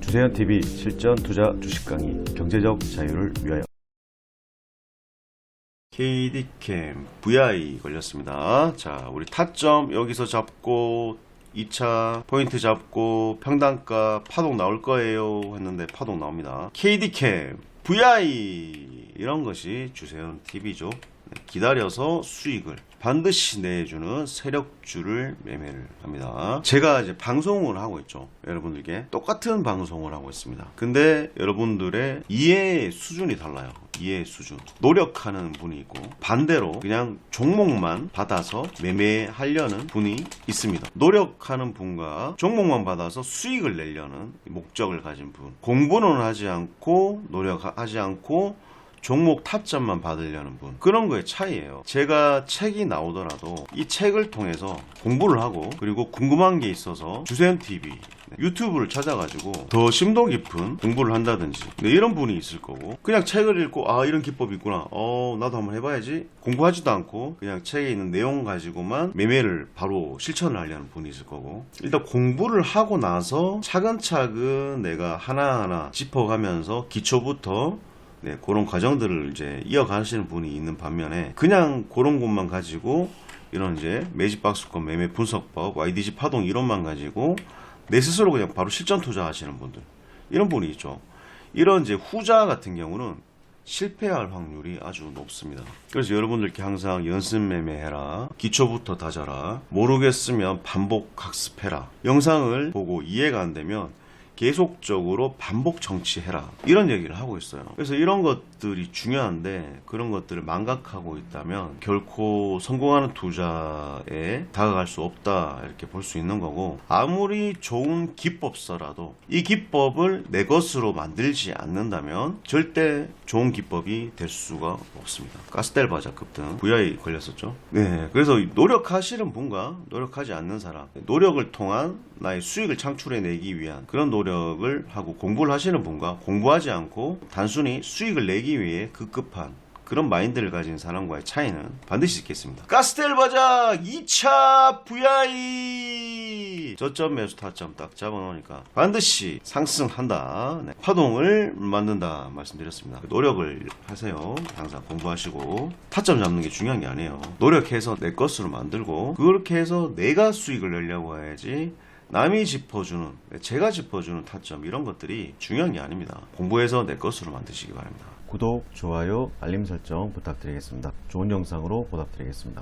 주세현 TV 실전 투자 주식 강의 경제적 자유를 위하여 KD캠 VI 걸렸습니다. 자, 우리 타점 여기서 잡고 2차 포인트 잡고 평단가 파동 나올 거예요 했는데 파동 나옵니다. KD캠 VI 이런 것이 주세현 TV죠. 기다려서 수익을 반드시 내주는 세력주를 매매를 합니다. 제가 이제 방송을 하고 있죠. 여러분들께 똑같은 방송을 하고 있습니다. 근데 여러분들의 이해 수준이 달라요. 이해 수준. 노력하는 분이 있고 반대로 그냥 종목만 받아서 매매하려는 분이 있습니다. 노력하는 분과 종목만 받아서 수익을 내려는 목적을 가진 분. 공부는 하지 않고 노력하지 않고 종목 타점만 받으려는 분. 그런 거의 차이예요. 제가 책이 나오더라도 이 책을 통해서 공부를 하고 그리고 궁금한 게 있어서 주세현 TV 유튜브를 찾아가지고 더 심도 깊은 공부를 한다든지 네, 이런 분이 있을 거고 그냥 책을 읽고 아 이런 기법이 있구나. 어 나도 한번 해봐야지. 공부하지도 않고 그냥 책에 있는 내용 가지고만 매매를 바로 실천을 하려는 분이 있을 거고. 일단 공부를 하고 나서 차근차근 내가 하나하나 짚어가면서 기초부터 네, 그런 과정들을 이제 이어가시는 분이 있는 반면에 그냥 그런 것만 가지고 이런 이제 매직 박스권 매매 분석법, YDG 파동 이론만 가지고 내 스스로 그냥 바로 실전 투자하시는 분들 이런 분이 있죠. 이런 이제 후자 같은 경우는 실패할 확률이 아주 높습니다. 그래서 여러분들께 항상 연습 매매해라. 기초부터 다져라. 모르겠으면 반복 학습해라. 영상을 보고 이해가 안 되면 계속적으로 반복 정치해라. 이런 얘기를 하고 있어요. 그래서 이런 것들이 중요한데 그런 것들을 망각하고 있다면 결코 성공하는 투자에 다가갈 수 없다. 이렇게 볼 수 있는 거고 아무리 좋은 기법서라도 이 기법을 내 것으로 만들지 않는다면 절대 좋은 기법이 될 수가 없습니다. 가스텔 바자 급등 VI 걸렸었죠. 네 그래서 노력하시는 분과 노력하지 않는 사람 노력을 통한 나의 수익을 창출해내기 위한 그런 노력을 하고 공부를 하시는 분과 공부하지 않고 단순히 수익을 내기 위해 급급한 그런 마인드를 가진 사람과의 차이는 반드시 있겠습니다. 가스텔 바자 2차 VI 저점 매수 타점 딱 잡아놓으니까 반드시 상승한다. 네. 파동을 만든다 말씀드렸습니다. 노력을 하세요. 항상 공부하시고 타점 잡는 게 중요한 게 아니에요. 노력해서 내 것으로 만들고 그렇게 해서 내가 수익을 내려고 해야지 남이 짚어주는, 제가 짚어주는 타점 이런 것들이 중요한 게 아닙니다. 공부해서 내 것으로 만드시기 바랍니다. 구독, 좋아요, 알림 설정 부탁드리겠습니다. 좋은 영상으로 보답드리겠습니다.